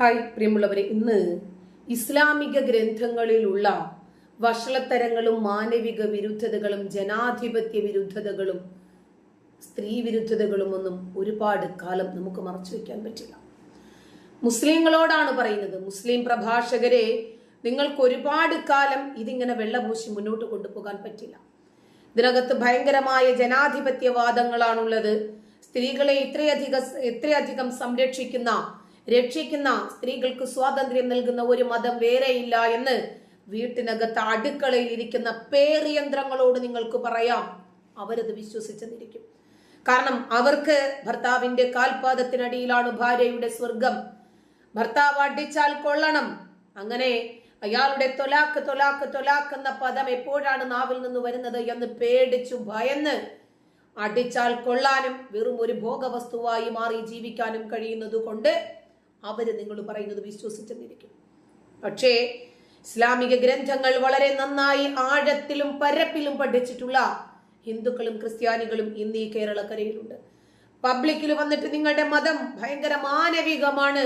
Hi പ്രിയമുള്ളവരെ. ഇന്ന് ഇസ്ലാമിക ഗ്രന്ഥങ്ങളിലുള്ള വഷളത്തരങ്ങളും മാനവിക വിരുദ്ധതകളും ജനാധിപത്യ വിരുദ്ധതകളും സ്ത്രീ വിരുദ്ധതകളും ഒന്നും ഒരുപാട് കാലം നമുക്ക് മറച്ചു വെക്കാൻ പറ്റില്ല. മുസ്ലിങ്ങളോടാണ് പറയുന്നത് മുസ്ലിം പ്രഭാഷകരെ നിങ്ങൾക്ക് ഒരുപാട് കാലം ഇതിങ്ങനെ വെള്ളപൂശി മുന്നോട്ട് കൊണ്ടുപോകാൻ പറ്റില്ല. ഇതിനകത്ത് ഭയങ്കരമായ ജനാധിപത്യവാദങ്ങളാണുള്ളത്. സ്ത്രീകളെ ഇത്രയധികം ഇത്രയധികം സംരക്ഷിക്കുന്ന രക്ഷിക്കുന്ന സ്ത്രീകൾക്ക് സ്വാതന്ത്ര്യം നൽകുന്ന ഒരു മതം വേറെയില്ല എന്ന് വീട്ടിനകത്ത് അടുക്കളയിൽ ഇരിക്കുന്ന പേറിയന്ത്രങ്ങളോട് നിങ്ങൾക്ക് പറയാം. അവരത് വിശ്വസിച്ചെന്നിരിക്കും. കാരണം അവർക്ക് ഭർത്താവിന്റെ കാൽപാദത്തിനടിയിലാണ് ഭാര്യയുടെ സ്വർഗം. ഭർത്താവ് അടിച്ചാൽ കൊള്ളണം. അങ്ങനെ അയാളുടെ തൊലാക്ക് തൊലാക്ക് തൊലാക്ക് എന്ന പദം എപ്പോഴാണ് നാവിൽ നിന്ന് വരുന്നത് എന്ന് പേടിച്ചു ഭയന്ന് അടിച്ചാൽ കൊള്ളാനും വെറും ഒരു ഭോഗവസ്തുവായി മാറി ജീവിക്കാനും കഴിയുന്നത് കൊണ്ട് അവർ നിങ്ങൾ പറയുന്നത് വിശ്വസിച്ചെന്നിരിക്കും. പക്ഷേ ഇസ്ലാമിക ഗ്രന്ഥങ്ങൾ വളരെ നന്നായി ആഴത്തിലും പരപ്പിലും പഠിച്ചിട്ടുള്ള ഹിന്ദുക്കളും ക്രിസ്ത്യാനികളും ഇന്ന് ഈ കേരളക്കരയിലുണ്ട്. പബ്ലിക്കിൽ വന്നിട്ട് നിങ്ങളുടെ മതം ഭയങ്കര മാനവികമാണ്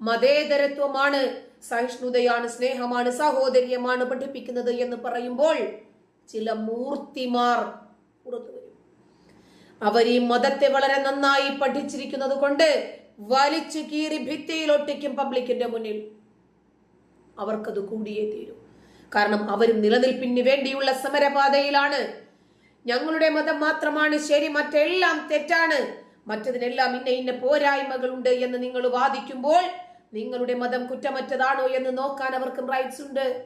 മതേതരത്വമാണ് സഹിഷ്ണുതയാണ് സ്നേഹമാണ് സഹോദര്യമാണ് പഠിപ്പിക്കുന്നത് എന്ന് പറയുമ്പോൾ ചില മൂർത്തിമാർ പുറത്തു വരും. അവർ ഈ മതത്തെ വളരെ നന്നായി പഠിച്ചിരിക്കുന്നത് കൊണ്ട് വലിച്ചു കീറി ഭിത്തിയിൽ ഒട്ടിക്കും പബ്ലിക്കിന്റെ മുന്നിൽ. അവർക്കത് കൂടിയേ തീരും. കാരണം അവരും നിലനിൽപ്പിന് വേണ്ടിയുള്ള സമരപാതയിലാണ്. ഞങ്ങളുടെ മതം മാത്രമാണ് ശരി മറ്റെല്ലാം തെറ്റാണ്. മറ്റതിനെല്ലാം ഇന്ന ഇന്ന പോരായ്മകളുണ്ട് എന്ന് നിങ്ങൾ വാദിക്കുമ്പോൾ നിങ്ങളുടെ മതം കുറ്റമറ്റതാണോ എന്ന് നോക്കാൻ അവർക്കും റൈറ്റ്സ് ഉണ്ട്.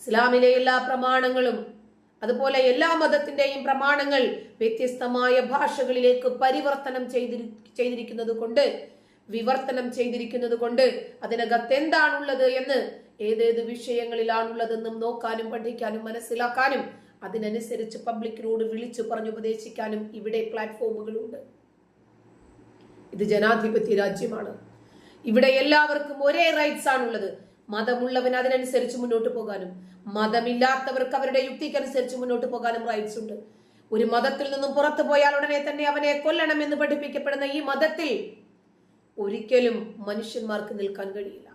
ഇസ്ലാമിലെ എല്ലാ പ്രമാണങ്ങളും അതുപോലെ എല്ലാ മതത്തിന്റെയും പ്രമാണങ്ങൾ വ്യത്യസ്തമായ ഭാഷകളിലേക്ക് പരിവർത്തനം ചെയ്തിരി ചെയ്തിരിക്കുന്നത് കൊണ്ട് വിവർത്തനം ചെയ്തിരിക്കുന്നത് കൊണ്ട് അതിനകത്ത് എന്താണുള്ളത് എന്ന് ഏതേത് വിഷയങ്ങളിലാണുള്ളതെന്നും നോക്കാനും പഠിക്കാനും മനസ്സിലാക്കാനും അതിനനുസരിച്ച് പബ്ലിക്കിനോട് വിളിച്ചു പറഞ്ഞുപദേശിക്കാനും ഇവിടെ പ്ലാറ്റ്ഫോമുകളുണ്ട്. ഇത് ജനാധിപത്യ രാജ്യമാണ്. ഇവിടെ എല്ലാവർക്കും ഒരേ റൈറ്റ്സ് ആണുള്ളത്. മതമുള്ളവൻ അതിനനുസരിച്ച് മുന്നോട്ട് പോകാനും മതമില്ലാത്തവർക്ക് അവരുടെ യുക്തിക്കനുസരിച്ച് മുന്നോട്ട് പോകാനും റൈറ്റ്സ് ഉണ്ട്. ഒരു മതത്തിൽ നിന്നും പുറത്തു പോയാൽ ഉടനെ തന്നെ അവനെ കൊല്ലണം എന്ന് പഠിപ്പിക്കപ്പെടുന്ന ഈ മതത്തിൽ ഒരിക്കലും മനുഷ്യന്മാർക്ക് നിൽക്കാൻ കഴിയില്ല.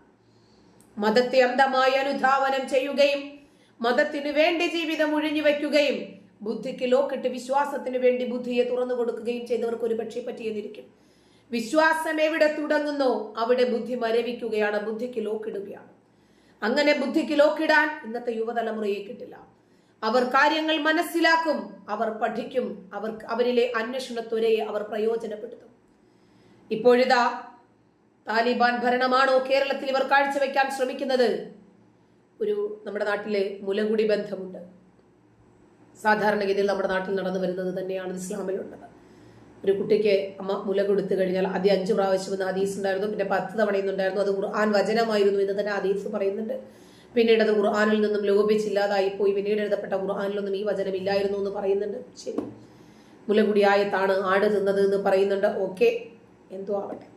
മതത്തെ അന്ധമായി അനുധാവനം ചെയ്യുകയും മതത്തിനു വേണ്ടി ജീവിതം ഒഴിഞ്ഞു വയ്ക്കുകയും ബുദ്ധിക്ക് ലോക്കിട്ട് വിശ്വാസത്തിന് വേണ്ടി ബുദ്ധിയെ തുറന്നു കൊടുക്കുകയും ചെയ്തവർക്ക് ഒരു പക്ഷേ പറ്റിയെന്നിരിക്കും. വിശ്വാസം എവിടെ തുടങ്ങുന്നോ അവിടെ ബുദ്ധി മരവിക്കുകയാണ് ബുദ്ധിക്ക് ലോക്കിടുകയാണ്. അങ്ങനെ ബുദ്ധിക്ക് ലോക്കിടാൻ ഇന്നത്തെ യുവതലമുറയെ കിട്ടില്ല. അവർ കാര്യങ്ങൾ മനസ്സിലാക്കും അവർ പഠിക്കും അവർ അവരിലെ അന്വേഷണ ത്വരയെ അവർ പ്രയോജനപ്പെടുത്തും. ഇപ്പോഴിതാ താലിബാൻ ഭരണമാണോ കേരളത്തിൽ ഇവർ കാഴ്ചവെക്കാൻ ശ്രമിക്കുന്നത്? ഒരു നമ്മുടെ നാട്ടിലെ മുലകുടി ബന്ധമുണ്ട്. സാധാരണഗതിയിൽ നമ്മുടെ നാട്ടിൽ നടന്നു വരുന്നത് തന്നെയാണ് ഇസ്ലാമിലുള്ളത്. ഒരു കുട്ടിക്ക് അമ്മ മുല കൊടുത്തു കഴിഞ്ഞാൽ ആദ്യം അഞ്ച് പ്രാവശ്യം എന്ന് ഹദീസ് ഉണ്ടായിരുന്നു. പിന്നെ പത്ത് തവണയെന്നുണ്ടായിരുന്നു അത് ഖുർആൻ വചനമായിരുന്നു എന്ന് തന്നെ ഹദീസ് പറയുന്നുണ്ട്. പിന്നീട് അത് ഖുർആാനിൽ നിന്നും ലോപിച്ചില്ലാതായി പോയി. പിന്നീട് എഴുതപ്പെട്ട ഖുർആാനിലൊന്നും ഈ വചനം ഇല്ലായിരുന്നു എന്ന് പറയുന്നുണ്ട്. ശരി. മുലകുടിയായത്താണ് ആട് തിന്നത് എന്ന് പറയുന്നുണ്ട്. ഓക്കെ. എന്തോ ആവട്ടെ.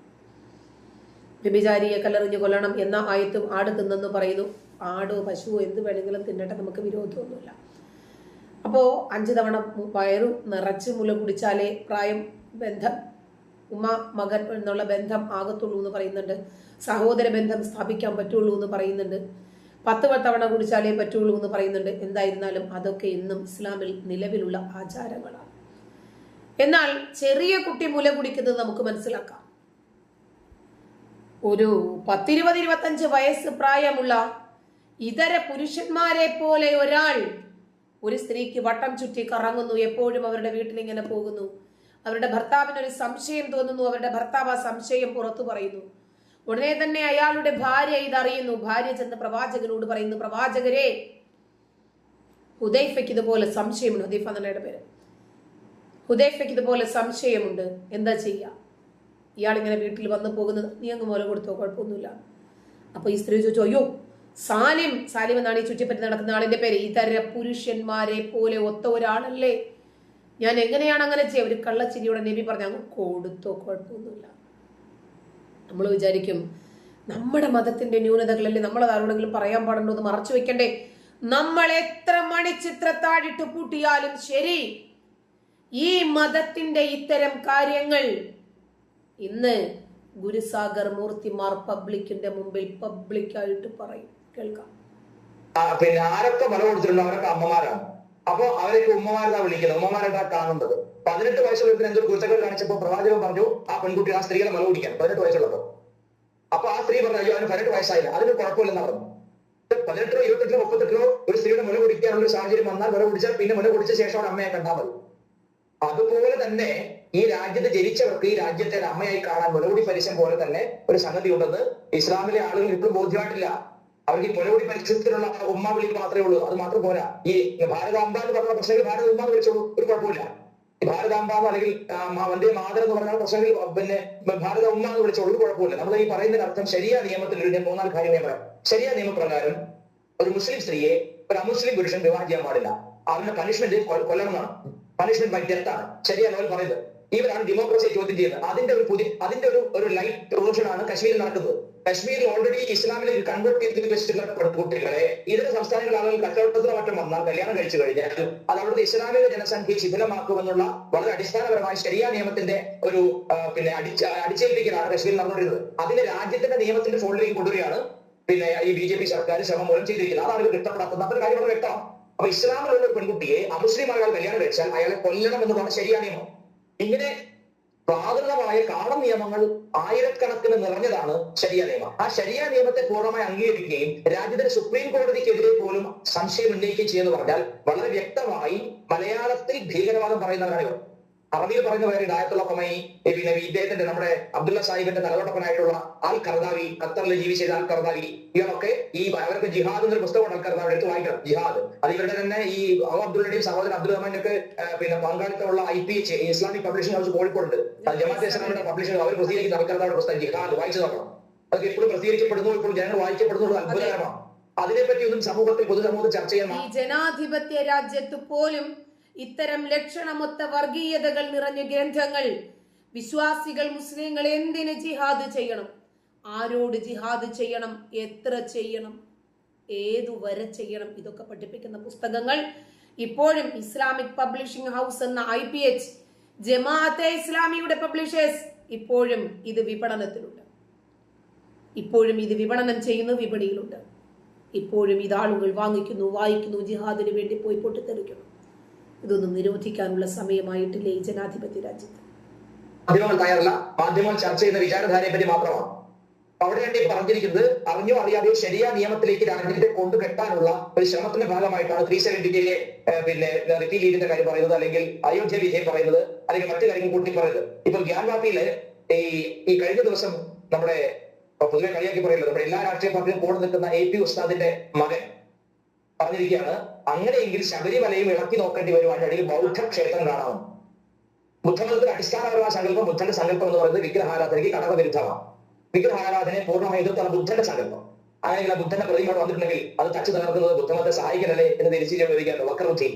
വ്യഭിചാരിയെ കല്ലെറിഞ്ഞ് കൊല്ലണം എന്ന ആയത്തും ആട് തിന്നെന്ന് പറയുന്നു. ആടോ പശുവോ എന്ത് വേണമെങ്കിലും തിന്നട്ടെ. നമുക്ക് വിരോധമൊന്നുമില്ല. അപ്പോൾ അഞ്ച് തവണ വയറു നിറച്ച് മുല കുടിച്ചാലേ പ്രായം ബന്ധം ഉമ്മ മകൻ എന്നുള്ള ബന്ധം ആകത്തുള്ളൂ എന്ന് പറയുന്നുണ്ട്. സഹോദര ബന്ധം സ്ഥാപിക്കാൻ പറ്റുള്ളൂ എന്ന് പറയുന്നുണ്ട്. പത്ത് തവണ കുടിച്ചാലേ പറ്റുള്ളൂ എന്ന് പറയുന്നുണ്ട്. എന്തായിരുന്നാലും അതൊക്കെ ഇന്നും ഇസ്ലാമിൽ നിലവിലുള്ള ആചാരങ്ങളാണ്. എന്നാൽ ചെറിയ കുട്ടി മുല കുടിക്കുന്നത് നമുക്ക് മനസ്സിലാക്കാം. ഒരു പത്തിരുപത് ഇരുപത്തഞ്ച് വയസ്സ് പ്രായമുള്ള ഇതര പുരുഷന്മാരെ പോലെ ഒരാൾ ഒരു സ്ത്രീക്ക് വട്ടം ചുറ്റി കറങ്ങുന്നു. എപ്പോഴും അവരുടെ വീട്ടിൽ ഇങ്ങനെ പോകുന്നു. അവരുടെ ഭർത്താവിന് ഒരു സംശയം തോന്നുന്നു. അവരുടെ ഭർത്താവ് ആ സംശയം പുറത്തു പറയുന്നു. ഉടനെ തന്നെ അയാളുടെ ഭാര്യ ഇതറിയുന്നു. ഭാര്യ ചെന്ന് പ്രവാചകനോട് പറയുന്നു പ്രവാചകരെ ഹുദൈഫയ്ക്ക് ഇതുപോലെ സംശയമുണ്ട്. ഹുദൈഫ എന്നയുടെ പേര്. ഹുദൈഫയ്ക്ക് ഇതുപോലെ സംശയമുണ്ട്. എന്താ ചെയ്യുക ഇയാളിങ്ങനെ വീട്ടിൽ വന്നു പോകുന്നത് നീ അങ്ങ് മുല കൊടുത്തോ? കുഴപ്പമൊന്നുമില്ല. അപ്പൊ ഈ സ്ത്രീ ചോദിച്ചു അയ്യോ സാലിം സാലിം എന്നാണ് ഈ ചുറ്റിപ്പറ്റി നടക്കുന്ന ആളിന്റെ പേര്. ഇതര പുരുഷന്മാരെ പോലെ ഒത്ത ഒരാളല്ലേ? ഞാൻ എങ്ങനെയാണ് അങ്ങനെ ചെയ്യുക ഒരു കള്ളച്ചിരിയോടെ നബി പറഞ്ഞു അങ്ങ് കൊടുത്തോ? കുഴപ്പമൊന്നുമില്ല. നമ്മൾ വിചാരിക്കും നമ്മുടെ മതത്തിന്റെ ന്യൂനതകളല്ലേ? നമ്മൾ ആരോടെങ്കിലും പറയാൻ പാടുണ്ടോ എന്ന് മറച്ചു വെക്കണ്ടേ? നമ്മൾ എത്ര മണിച്ചിത്രത്താഴിട്ട് പൂട്ടിയാലും ശരി ഈ മതത്തിന്റെ ഇത്തരം കാര്യങ്ങൾ ഇന്ന് ഗുരുസാഗർ മൂർത്തിമാർ പബ്ലിക്കിന്റെ മുമ്പിൽ പബ്ലിക്കായിട്ട് പറയും. കേൾക്കാം. പിന്നെ ആരൊക്കെ മുല കൊടുത്തിട്ടുണ്ടോ? അവരൊക്കെ അമ്മമാരാണ്? അപ്പൊ അവരൊക്കെ ഉമ്മമാരെന്നാ വിളിക്കുന്നത്. ഉമ്മമാരതാ കാണുന്നത്? പതിനെട്ട് വയസ്സുള്ള എന്തോ കുരുത്തക്കേട് കാണിച്ചപ്പോ പ്രവാചകൻ പറഞ്ഞു ആ പെൺകുട്ടി ആ സ്ത്രീകളെ മല കുടിക്കാൻ പതിനെട്ട് വയസ്സുള്ളപ്പോ. അപ്പൊ ആ സ്ത്രീ പറഞ്ഞു അയ്യോ അവന് പതിനെട്ട് വയസ്സായില്ല. അതിന് കുഴപ്പമില്ലെന്ന് പറഞ്ഞു. പതിനെട്ടോ ഇരുപത്തെട്ടിലോ മുപ്പത്തെട്ടിലോ ഒരു സ്ത്രീയുടെ മുല കുടിക്കാനുള്ള ഒരു സാഹചര്യം വന്നാൽ മുല കുടിച്ചാൽ പിന്നെ മുല കുടിച്ച ശേഷം അവിടെ അമ്മയെ കണ്ടാൽ മതി. അതുപോലെ തന്നെ ഈ രാജ്യത്ത് ജനിച്ചവർക്ക് ഈ രാജ്യത്തെ ഒരു അമ്മയായി കാണാൻ മുലകുടി പരിശം പോലെ തന്നെ ഒരു സംഗതി ഉണ്ടെന്ന് ഇസ്ലാമിലെ ആളുകൾ ഇപ്പോഴും ബോധ്യമായിട്ടില്ല. അവർക്ക് ഈ പുഴകുടി പരിസരത്തിലുള്ള ഉമ്മ വിളി മാത്രമേ ഉള്ളൂ. അത് മാത്രം പോരാ. ഈ ഭാരതാംബ എന്ന് പറഞ്ഞ പ്രശ്നങ്ങൾ ഭാരത ഉമ്മ വിളിച്ചോളൂ. ഒരു കുഴപ്പമില്ല ഭാരതാംബ അല്ലെങ്കിൽ വന്ദേ മാതരം എന്ന് പറഞ്ഞ പ്രശ്നങ്ങൾ പിന്നെ ഭാരത ഉമ്മ എന്ന് വിളിച്ചോളൂ. ഒരു കുഴപ്പമില്ല നമ്മൾ ഈ പറയുന്നതിന് അർത്ഥം ശരിയായ നിയമത്തിൽ ഒരു മൂന്നാൽ കാര്യം ഞാൻ പറയാം. ശരിയായ നിയമപ്രകാരം ഒരു മുസ്ലിം സ്ത്രീയെ ഒരു അമുസ്ലിം പുരുഷൻ വിവാഹം ചെയ്യാൻ പാടില്ല. അവരുടെ പണിഷ്മെന്റ് കൊല്ലണമെന്നാണ്. പണിഷ്മെന്റ് ബൈ ഡെത്ത് ആണ്. ശരിയാണ് അവർ പറയുന്നത്. ഇവരാണ് ഡെമോക്രസിയെ ചോദ്യം ചെയ്യുന്നത്. അതിന്റെ ഒരു പുതിയ അതിന്റെ ഒരു ഒരു ലൈറ്റ് പ്രൊമോഷൻ ആണ് കശ്മീരിൽ നടക്കുന്നത്. കശ്മീരിൽ ഓൾറെഡി ഇസ്ലാമിലേക്ക് കൺവേർട്ട് ചെയ്ത് വെച്ചിട്ടുള്ള കുട്ടികളെ ഇതര സംസ്ഥാനങ്ങളിൽ ആളുകൾ കച്ചവടത്തിന് മറ്റും വന്നാൽ കല്യാണം കഴിച്ചു കഴിഞ്ഞാൽ അത് അവിടുത്തെ ഇസ്ലാമിക ജനസംഖ്യയെ ശിഥിലമാക്കുമെന്നുള്ള വളരെ അടിസ്ഥാനപരമായ ശരിയ നിയമത്തിന്റെ ഒരു പിന്നെ അടിച്ച അടിച്ചേൽപ്പിക്കലാണ് കശ്മീരിൽ നടന്നുകൊണ്ടിരുന്നത്. അതിനെ രാജ്യത്തിന്റെ നിയമത്തിന്റെ ഫോണിലേക്ക് കൊണ്ടുവരികയാണ്. പിന്നെ ഈ ബി ജെ പി സർക്കാർ ശ്രമം മൂലം ചെയ്തിരിക്കുന്നത്. അതാണ് ഇവർ ഇഷ്ടപ്പെടാത്തത് അതൊരു കാര്യം വളരെ വ്യക്തമാണ്. അപ്പൊ ഇസ്ലാമിലുള്ള പെൺകുട്ടിയെ അമുസ്ലിം ആളുകൾ കല്യാണം കഴിച്ചാൽ അയാളെ കൊല്ലണം എന്നുള്ളതാണ് ശരിയാ നിയമം. ഇങ്ങനെ പ്രാകൃതമായ കാട നിയമങ്ങൾ ആയിരക്കണക്കിന് നിറഞ്ഞതാണ് ശരിയ നിയമം. ആ ശരിയ നിയമത്തെ പൂർണമായി അംഗീകരിക്കുകയും രാജ്യത്തിന്റെ സുപ്രീം കോടതിക്കെതിരെ പോലും സംശയം ഉന്നയിക്കുകയും ചെയ്യുമെന്ന് പറഞ്ഞാൽ വളരെ വ്യക്തമായി മലയാളത്തിൽ ഭീകരവാദം പറയുന്നവരാണ് ഇവർ. അറബിയിൽ പറയുന്ന പേര് ഇതായത്തുള്ള കൊമൈ പിന്നെ ഇദ്ദേഹത്തിന്റെ നമ്മുടെ അബ്ദുള്ള സാഹിബിന്റെ തലവട്ടപ്പനായിട്ടുള്ള ആൽ കർദാവി ഖത്തറിൽ ജീവിച്ച അൽ കർദാവി ഇവരൊക്കെ ഈ അവർക്ക് ജിഹാദ് എന്നൊരു പുസ്തകമാണ് അൽ കർദാവി എടുത്ത് വായിക്കണം. ജിഹാദ്. അത് ഇവരുടെ തന്നെ ഈ അവ അബ്ദുള്ളയുടെയും സഹോദരൻ അബ്ദുൾ റഹ്മാനൊക്കെ പിന്നെ പങ്കാളിത്തമുള്ള I P H Islamic publishing house കോഴിക്കോടുണ്ട്. അത് ജമാഅത്തെ ഇസ്ലാമിയുടെ പബ്ലിഷിംഗ് അവർ പ്രസിദ്ധീകരിക്കുന്ന അൽ കർദാവിയുടെ പുസ്തകം ജിഹാദ്. വായിച്ചു നോക്കണം. അതൊക്കെ എപ്പോഴും പ്രസിദ്ധീകരിക്കപ്പെടുന്നു ഇപ്പോൾ ജനങ്ങൾ വായിക്കപ്പെടുന്നു അത്ഭുതകരമാണ്. അതിനെപ്പറ്റി ഒന്നും സമൂഹത്തിൽ പൊതുസമൂഹത്തിൽ ചർച്ച ചെയ്യാൻ ജനാധിപത്യ രാജ്യത്ത് പോലും ഇത്തരം ലക്ഷണമൊത്ത വർഗീയതകൾ നിറഞ്ഞ ഗ്രന്ഥങ്ങൾ. വിശ്വാസികൾ മുസ്ലിങ്ങൾ എന്തിന് ജിഹാദ് ചെയ്യണം? ആരോട് ജിഹാദ് ചെയ്യണം? എത്ര ചെയ്യണം? ഏതു വരെ ചെയ്യണം? ഇതൊക്കെ പഠിപ്പിക്കുന്ന പുസ്തകങ്ങൾ. ഇപ്പോഴും ഇസ്ലാമിക് പബ്ലിഷിംഗ് ഹൗസ് എന്ന ഐ പി എച്ച് ജമാഅത്തെ ഇസ്ലാമിയുടെ പബ്ലിഷേഴ്സ് ഇപ്പോഴും ഇത് വിപണനത്തിലുണ്ട്. ഇപ്പോഴും ഇത് വിപണനം ചെയ്യുന്ന വിപണിയിലുണ്ട്. ഇപ്പോഴും ഇത് ആളുകൾ വാങ്ങിക്കുന്നു വായിക്കുന്നു ജിഹാദിന് വേണ്ടി പോയി പൊട്ടിത്തെറിക്കുന്നു. ഇതൊന്നും നിരോധിക്കാനുള്ള സമയമായിട്ടില്ലേ ഈ ജനാധിപത്യ രാജ്യത്ത്? മാധ്യമങ്ങൾ തയ്യാറല്ല. മാധ്യമങ്ങൾ ചർച്ച ചെയ്യുന്ന വിചാരധാരയെ പറ്റി മാത്രമാണ് അവിടെ ഈ പറഞ്ഞിരിക്കുന്നത് അറിഞ്ഞോ അറിയാതെയോ ശരിയാ നിയമത്തിലേക്ക് രാജ്യത്തെ കൊണ്ടുകെട്ടാനുള്ള ഒരു ശ്രമത്തിന്റെ ഭാഗമായിട്ടാണ് ത്രീ സെവന്റിയിലെ പിന്നെ റിപ്പീൽ ചെയ്തിന്റെ കാര്യം പറയുന്നത് അല്ലെങ്കിൽ അയോധ്യ വിജയം പറയുന്നത് അല്ലെങ്കിൽ മറ്റു കാര്യങ്ങൾ കൂട്ടി പറയുന്നത്. ഇപ്പൊ ഗ്യാൻവാപ്പിയിൽ ഈ ഈ കഴിഞ്ഞ ദിവസം നമ്മുടെ പൊതുവെ കളിയാക്കി പറയുന്നത് നമ്മുടെ എല്ലാ രാഷ്ട്രീയ പാർട്ടിയും കൂടെ നിൽക്കുന്ന എ പി ഉസ്താദിന്റെ മകൻ പറഞ്ഞിരിക്കുകയാണ്. അങ്ങനെയെങ്കിൽ ശബരിമലയും ഇളക്കി നോക്കേണ്ടി വരുവാൻ അല്ലെങ്കിൽ ഇടയിൽ ബൗദ്ധ ക്ഷേത്രം കാണാമെന്ന് ബുദ്ധമതത്തിന്റെ അടിസ്ഥാനപരമായ സങ്കല്പം ബുദ്ധന്റെ സങ്കല്പം എന്ന് പറയുന്നത് വിഗ്രഹാരാധനയ്ക്ക് കടകവിരുദ്ധമാണ് വിഗ്രഹാരാധനയെ പൂർണമായി എതിർത്താണ് ബുദ്ധന്റെ സങ്കല്പം. അങ്ങനെയുള്ള ബുദ്ധന്റെ പ്രതിമ വന്നിട്ടുണ്ടെങ്കിൽ അത് തച്ചു തകർക്കുന്നത് ബുദ്ധമതത്തെ സഹായിക്കലല്ലേ എന്ന് തിരിച്ചു വിവരിക്കാറുണ്ട് വക്രബുദ്ധി.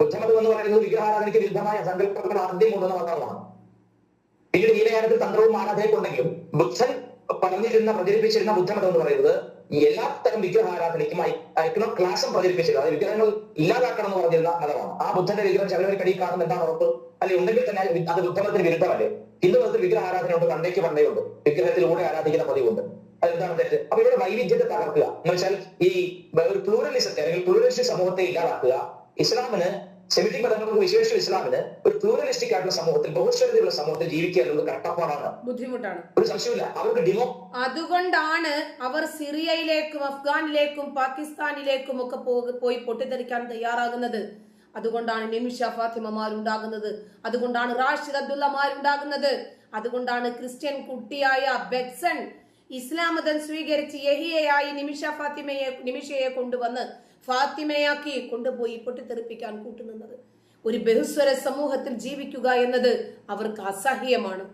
ബുദ്ധമതം എന്ന് പറയുന്നത് വിഗ്രഹാരാധനയ്ക്ക് വിരുദ്ധമായ സങ്കല്പങ്ങൾ ആദ്യം കൊണ്ടുവന്ന മാത്രമാണ് പിന്നീട് ഹീനയാനത്തിൽ തന്ത്രവും ആരാധനയ്ക്കുണ്ടെങ്കിലും ബുദ്ധൻ പറഞ്ഞിരുന്ന പ്രചരിപ്പിച്ചിരുന്ന ബുദ്ധമതം എന്ന് പറയുന്നത് എല്ലാത്തരം വിഗ്രഹാരാധനയ്ക്കും അയക്കുന്ന ക്ലാസം പ്രചരിപ്പിച്ചിരുന്നത് അതായത് വിഗ്രഹങ്ങൾ ഇല്ലാതാക്കണം എന്ന് പറഞ്ഞിരുന്ന മതമാണ്. ആ ബുദ്ധന്റെ വിഗ്രഹം ശബരിമലക്കടി കാണുന്ന എന്താണ് ഉറപ്പ്. അല്ലെ ഉണ്ടെങ്കിൽ തന്നെ അത് ബുദ്ധമതത്തിന് വിരുദ്ധമല്ലേ? ഹിന്ദു മതത്തിൽ വിഗ്രഹാരാധന ഉണ്ട് പണ്ടേക്ക് പണ്ടേയുണ്ട് വിഗ്രഹത്തിലൂടെ ആരാധിക്കുന്ന പതിവുണ്ട്. അതെന്താണ് തെറ്റ്? അപ്പൊ ഇവിടെ വൈവിധ്യത്തെ തകർക്കുക. എന്ന് വെച്ചാൽ ഈ ഒരു പ്ലൂറലിസത്തെ അല്ലെങ്കിൽ പ്ലൂറലിസ്റ്റ് സമൂഹത്തെ ഇല്ലാതാക്കുക ഇസ്ലാമിന് സെമിറ്റിക് മതങ്ങൾക്ക് വിശേഷിച്ച് ഇസ്ലാമിന് ഒരു പ്ലൂറലിസ്റ്റിക് ആയിട്ടുള്ള സമൂഹത്തിൽ ബഹുസ്വരതയുള്ള സമൂഹത്തിൽ ജീവിക്കുക എന്നുള്ളത് കട്ടപ്പാടാണ് ബുദ്ധിമുട്ടാണ്. ഒരു സംശയമില്ല അവർക്ക് ഡിമോ അതുകൊണ്ടാണ് അവർ സിറിയയിലേക്കും അഫ്ഗാനിലേക്കും പാകിസ്ഥാനിലേക്കും ഒക്കെ പോയി പൊട്ടിത്തെറിക്കാൻ തയ്യാറാകുന്നത്. അതുകൊണ്ടാണ് നിമിഷ ഫാത്തിമമാരുണ്ടാകുന്നത്. അതുകൊണ്ടാണ് റാഷിദ് അബ്ദുള്ളമാരുണ്ടാകുന്നത്. അതുകൊണ്ടാണ് ക്രിസ്ത്യൻ കുട്ടിയായ ബെക്സൺ ഇസ്ലാം മതം സ്വീകരിച്ച് യഹിയയായി നിമിഷ ഫാത്തിമയെ നിമിഷയെ കൊണ്ടുവന്ന് ഫാത്തിമയാക്കി കൊണ്ടുപോയി പൊട്ടിത്തെറിപ്പിക്കാൻ കൂട്ടുനിന്നത്. ഒരു ബഹുസ്വര സമൂഹത്തിൽ ജീവിക്കുക എന്നത് അവർക്ക് അസഹ്യമാണ്.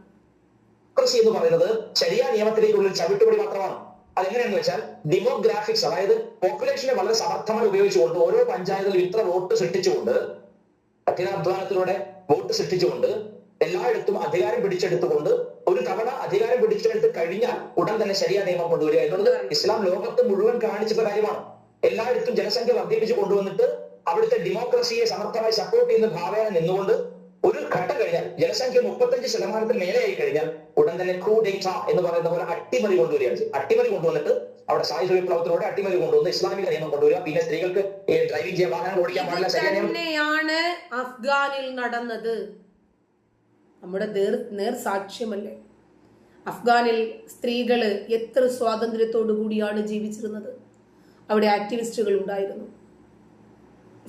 എന്ന് പറയുന്നത് ശരിയായ നിയമത്തിലേക്കുള്ളിൽ ചവിട്ടുപടി മാത്രമാണ്. അതെങ്ങനെയാണെന്ന് വെച്ചാൽ ഡെമോഗ്രാഫിക്സ് അതായത് പോപ്പുലേഷനെ വളരെ സമർത്ഥമായി ഉപയോഗിച്ചുകൊണ്ട് ഓരോ പഞ്ചായത്തിലും ഇത്ര വോട്ട് സൃഷ്ടിച്ചുകൊണ്ട് കഠിനാധ്വാനത്തിലൂടെ വോട്ട് സൃഷ്ടിച്ചുകൊണ്ട് എല്ലായിടത്തും അധികാരം പിടിച്ചെടുത്തുകൊണ്ട് ഒരു തവണ അധികാരം പിടിച്ചെടുത്ത് കഴിഞ്ഞാൽ ഉടൻ തന്നെ ശരിയ നിയമം കൊണ്ടുവരിക എന്നുള്ളത് ഇസ്ലാം ലോകത്ത് മുഴുവൻ കാണിച്ച കാര്യമാണ്. എല്ലായിടത്തും ജനസംഖ്യ വർദ്ധിപ്പിച്ചു കൊണ്ടുവന്നിട്ട് അവിടുത്തെ ഡെമോക്രസിയെ സമർത്ഥമായി സപ്പോർട്ട് ചെയ്യുന്ന ഭാവേന നിന്നുകൊണ്ട് ഒരു ഘട്ടം കഴിഞ്ഞാൽ ജനസംഖ്യ മുപ്പത്തഞ്ച് ശതമാനത്തിൽ മേലെയായി കഴിഞ്ഞാൽ ഉടൻ തന്നെ ക്രൂ ഡേറ്റ എന്ന് പറയുന്ന പോലെ അട്ടിമറി കൊണ്ടുവരികയാണ് അട്ടിമറി കൊണ്ടുവന്നിട്ട് അവിടെ സായുധ വിപ്ലവത്തിലൂടെ അട്ടിമറി കൊണ്ടുവന്ന് ഇസ്ലാമിക നിയമം കൊണ്ടുവരിക. പിന്നെ സ്ത്രീകൾക്ക് ഡ്രൈവിംഗ് ചെയ്യാൻ വാഹനങ്ങൾ ഓടിക്കാൻ പാടില്ല തന്നെയാണ് അഫ്ഗാനിൽ നടന്നത്. നമ്മുടെ നേർ നേർ സാക്ഷ്യമല്ലേ അഫ്ഗാനിൽ സ്ത്രീകൾ എത്ര സ്വാതന്ത്ര്യത്തോടു കൂടിയാണ് ജീവിച്ചിരുന്നത്? അവിടെ ആക്ടിവിസ്റ്റുകൾ ഉണ്ടായിരുന്നു.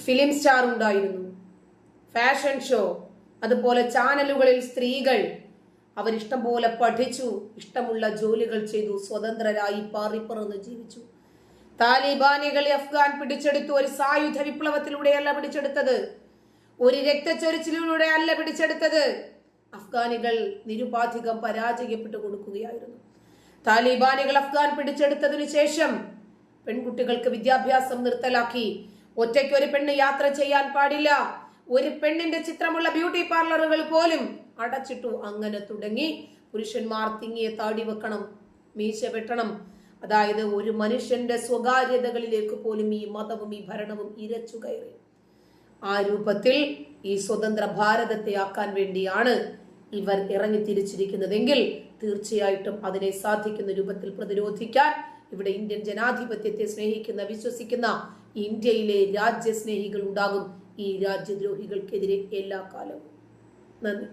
ഫിലിം സ്റ്റാർ ഉണ്ടായിരുന്നു. ഫാഷൻ ഷോ അതുപോലെ ചാനലുകളിൽ സ്ത്രീകൾ അവരിഷ്ടം പോലെ പഠിച്ചു ഇഷ്ടമുള്ള ജോലികൾ ചെയ്തു സ്വതന്ത്രരായി പാറിപ്പറന്ന് ജീവിച്ചു. താലിബാനികളെ അഫ്ഗാൻ പിടിച്ചെടുത്തു ഒരു സായുധ വിപ്ലവത്തിലൂടെയല്ല പിടിച്ചെടുത്തത്. ഒരു രക്തച്ചൊരിച്ചിലൂടെ അല്ല പിടിച്ചെടുത്തത്. അഫ്ഗാനികൾ നിരുപാധികം പരാജയപ്പെട്ടു കൊടുക്കുകയായിരുന്നു. താലിബാനികൾ അഫ്ഗാൻ പിടിച്ചെടുത്തതിനു ശേഷം പെൺകുട്ടികൾക്ക് വിദ്യാഭ്യാസം നിർത്തലാക്കി. ഒറ്റയ്ക്ക് ഒരു പെണ്ണ് യാത്ര ചെയ്യാൻ പാടില്ല. ഒരു പെണ്ണിന്റെ ചിത്രമുള്ള ബ്യൂട്ടി പാർലറുകൾ പോലും അടച്ചിട്ടു അങ്ങനെ തുടങ്ങി. പുരുഷന്മാർ തിങ്ങിയെ താടി വെക്കണം മീശ വെട്ടണം. അതായത് ഒരു മനുഷ്യന്റെ സ്വകാര്യതകളിലേക്ക് പോലും ഈ മതവും ഈ ഭരണവും ഇരച്ചു കയറി. ആ രൂപത്തിൽ ഈ സ്വതന്ത്ര ഭാരതത്തെ ആക്കാൻ വേണ്ടിയാണ് ഇവർ ഇറങ്ങി തിരിച്ചിരിക്കുന്നതെങ്കിൽ തീർച്ചയായിട്ടും അതിനെ സാധിക്കുന്ന രൂപത്തിൽ പ്രതിരോധിക്കാൻ ഇവിടെ ഇന്ത്യൻ ജനാധിപത്യത്തെ സ്നേഹിക്കുന്ന വിശ്വസിക്കുന്ന ഇന്ത്യയിലെ രാജ്യസ്നേഹികൾ ഉണ്ടാകും ഈ രാജ്യദ്രോഹികൾക്കെതിരെ എല്ലാ കാലവും. നന്ദി.